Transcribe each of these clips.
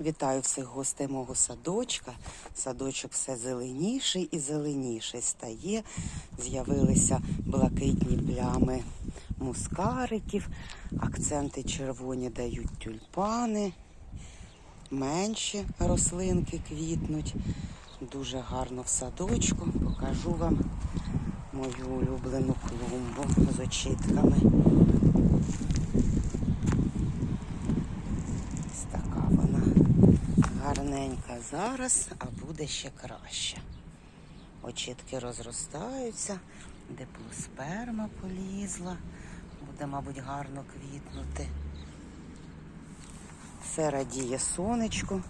Вітаю всіх гостей мого садочка. Садочок все зеленіший і зеленіший стає. З'явилися блакитні плями мускариків, акценти червоні дають тюльпани, менші рослинки квітнуть. Дуже гарно в садочку. Покажу вам мою улюблену клумбу з очітками. Ось така вона гарненька зараз, а буде ще краще. Очітки розростаються, диплосперма полізла, буде, мабуть, гарно квітнути. Все радіє сонечку,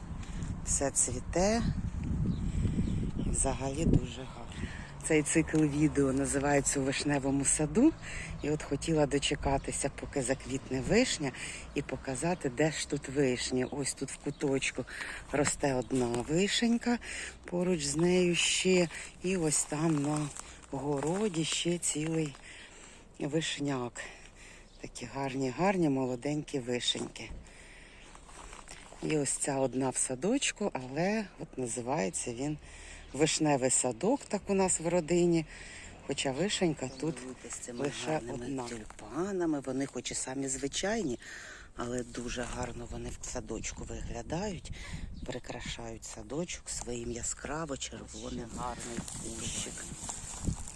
все цвіте. І взагалі дуже гарно. Цей цикл відео називається у вишневому саду. І от хотіла дочекатися, поки заквітне вишня, і показати, де ж тут вишні. Ось тут в куточку росте одна вишенька, поруч з нею ще. І ось там на городі ще цілий вишняк. Такі гарні, гарні, молоденькі вишеньки. І ось ця одна в садочку, але от називається він вишневий садок, так у нас в родині. Хоча вишенька тут лише одна. Тюльпанами, вони хоч і самі звичайні, але дуже гарно вони в садочку виглядають, прикрашають садочок своїм яскраво червоним гарний кущик.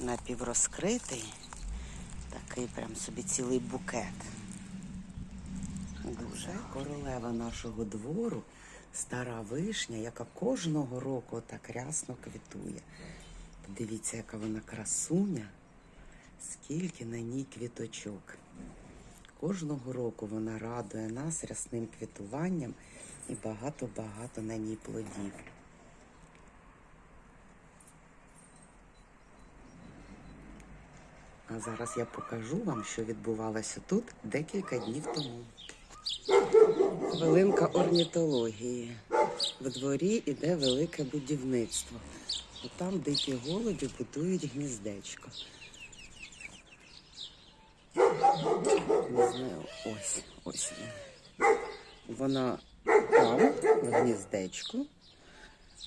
Напіврозкритий, такий прям собі цілий букет. Дуже королева нашого двору, стара вишня, яка кожного року так рясно квітує. Подивіться, яка вона красуня, скільки на ній квіточок. Кожного року вона радує нас рясним квітуванням і багато-багато на ній плодів. А зараз я покажу вам, що відбувалося тут декілька днів тому. Хвилинка орнітології. В дворі іде велике будівництво. І там дикі голуби будують гніздечко. Не знаю, ось, ось. Вона там, в гніздечку,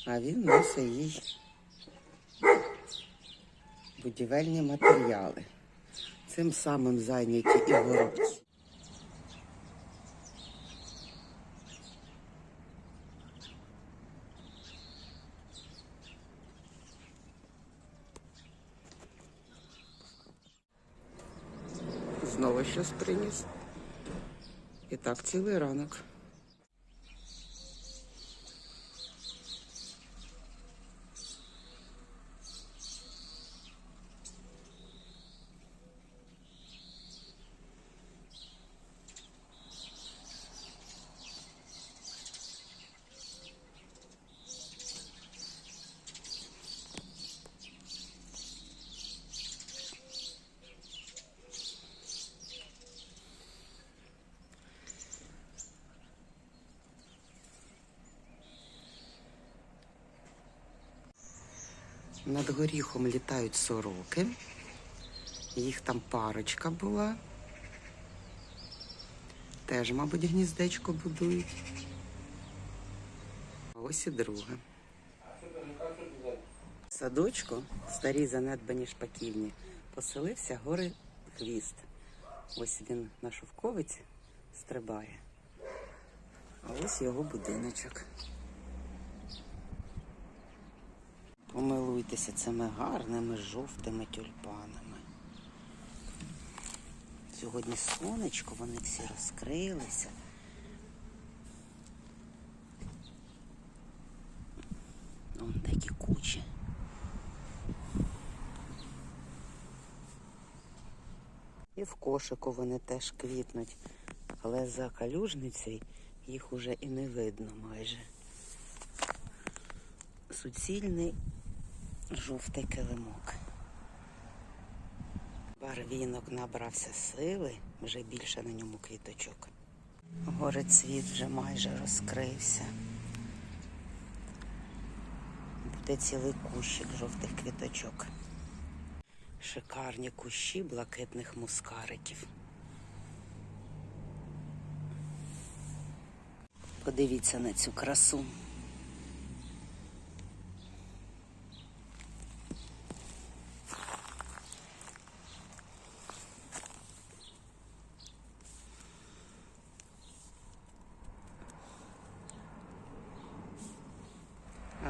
а він носить їй будівельні матеріали. Цим самим зайняті і горобці. Знову щось приніс. І так цілий ранок. Над горіхом літають сороки. Їх там парочка була. Теж, мабуть, гніздечко будують. А Ось і друге. Садочку, старі занедбані шпаківні, поселився гори хвіст. Ось він на шовковиці стрибає. А ось його будиночок. Помилуйтеся цими гарними жовтими тюльпанами. Сьогодні сонечко, вони всі розкрилися. Вон такі кучі. І в кошику вони теж квітнуть, але за калюжницею їх уже і не видно майже. Суцільний жовтий килимок. Барвінок набрався сили, вже більше на ньому квіточок. Горецвіт вже майже розкрився. Буде цілий кущик жовтих квіточок. Шикарні кущі блакитних мускариків. Подивіться на цю красу. А